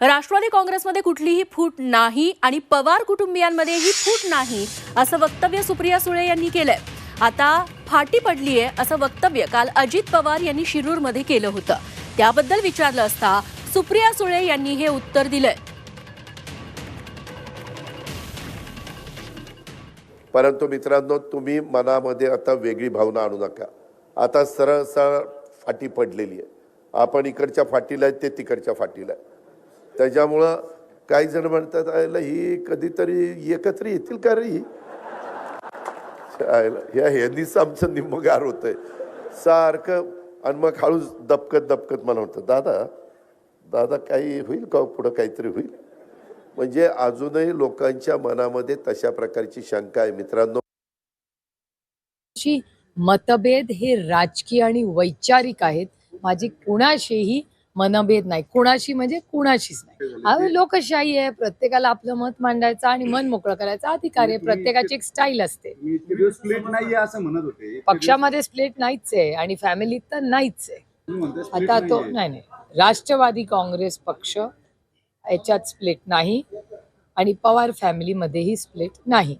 राष्ट्रवादी काँग्रेसमध्ये कुठलीही फूट नाही आणि पवार कुटुंबियांमध्येही फूट नाही असं वक्तव्य सुप्रिया सुळे यांनी केलंय. आता फाटी पडलीये असं वक्तव्य काल अजित पवार यांनी शिरूरमध्ये केलं होतं. त्याबद्दल विचारलं असता सुप्रिया सुळे यांनी हे उत्तर दिलंय. परंतु मित्रांनो तुम्ही मनामध्ये आता वेगळी भावना आणू नका. आता सरळ सरळ फाटी पडलेली आहे आपण इकडच्या फाटीला आहे ते तिकडच्या फाटीला आहे त्याच्यामुळं काही जण म्हणतात आयला ही कधीतरी एकत्र येतील का रे ही? आयला ह्या ह्यांनीच आमचं निम्मगार होतंय. सारखं आणि मग हळूच दपकत दपकत मला म्हणतं दादा दादा काही होईल का? पुढं काहीतरी होईल? म्हणजे अजूनही लोकांच्या मनामध्ये तशा प्रकारची शंका आहे मित्रांनो. मतभेद हे राजकीय आणि वैचारिक आहेत. माझी कुणाशीही मनभेद नाही. कुणाशी म्हणजे कुणाशीच नाही. लोकशाही आहे. प्रत्येकाला आपलं मत मांडायचं आणि मन मोकळं करायचा. अधिकार आहे. प्रत्येकाची एक स्टाईल असते. असं म्हणत होते. पक्षामध्ये स्प्लिट नाहीच आहे आणि फॅमिलीत तर नाहीच आहे. आता तो. नाही नाही. राष्ट्रवादी काँग्रेस पक्ष याच्यात स्प्लिट नाही आणि पवार फॅमिलीमध्येही स्प्लिट नाही.